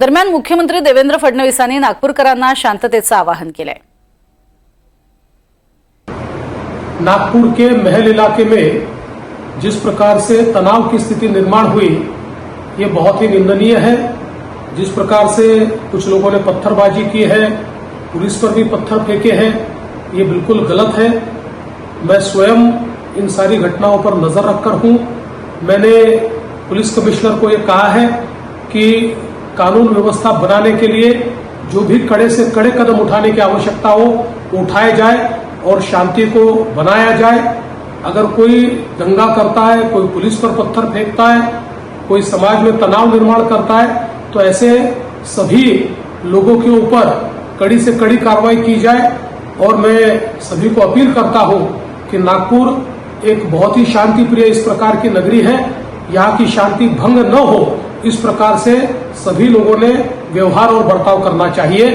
दरम्यान मुख्यमंत्री देवेंद्र फडणवीसांनी नागपूरकरांना शांततेचं आवाहन केलंय. नागपुर के महल इलाके में जिस प्रकार से तनाव की स्थिति निर्माण हुई, ये बहुत ही निंदनीय है। जिस प्रकार से कुछ लोगों ने पत्थरबाजी की है, पुलिस पर भी पत्थर फेंके हैं, ये बिल्कुल गलत है। मैं स्वयं इन सारी घटनाओं पर नज़र रखकर हूँ। मैंने पुलिस कमिश्नर को ये कहा है कि कानून व्यवस्था बनाने के लिए जो भी कड़े से कड़े कदम उठाने की आवश्यकता हो, उठाए जाए और शांति को बनाया जाए। अगर कोई दंगा करता है, कोई पुलिस पर पत्थर फेंकता है, कोई समाज में तनाव निर्माण करता है तो ऐसे सभी लोगों के ऊपर कड़ी से कड़ी कार्रवाई की जाए। और मैं सभी को अपील करता हूँ कि नागपुर एक बहुत ही शांति प्रिय इस प्रकार की नगरी है। यहाँ की शांति भंग न हो, इस प्रकार से सभी लोगों ने व्यवहार और बर्ताव करना चाहिए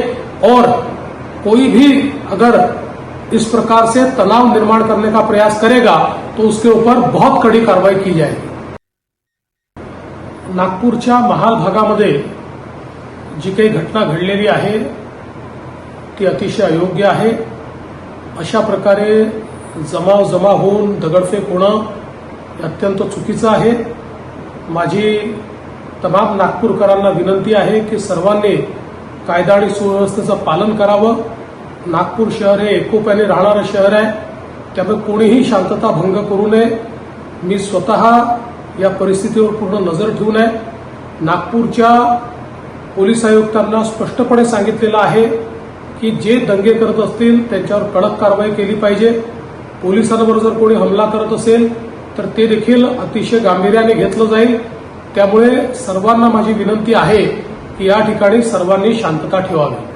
और कोई भी अगर इस प्रकार से तनाव निर्माण करने का प्रयास करेगा तो उसके ऊपर बहुत कड़ी कार्रवाई की जाएगी। नागपूरच्या महाल भागामध्ये जी काही घटना घडलेली आहे, ती अतिशय अयोग्य आहे. अशा प्रकारे जमाव जमा होऊन दगडफेक होणं हे अत्यंत चुकीचं आहे. माझी तमाम नागपूरकरांना विनंती आहे की सर्वांनी कायदा आणि सुव्यवस्थेचं पालन करावं. नागपूर शहर हे एकोप्याने राहणारं शहर आहे. त्यामुळे कोणीही शांतता भंग करू नये. मी स्वतः या परिस्थितीवर पूर्ण नजर ठेवून आहे. नागपूरच्या पोलीस आयुक्तांना स्पष्टपणे सांगितलेलं आहे की जे दंगे करत असतील त्यांच्यावर कडक कारवाई केली पाहिजे. पोलिसांवर जर कोणी हमला करत असेल तर ते देखील अतिशय गांभीर्याने घेतलं जाईल. त्यामुळे सर्वांना माझी विनंती आहे की या ठिकाणी सर्वांनी शांतता ठेवावी.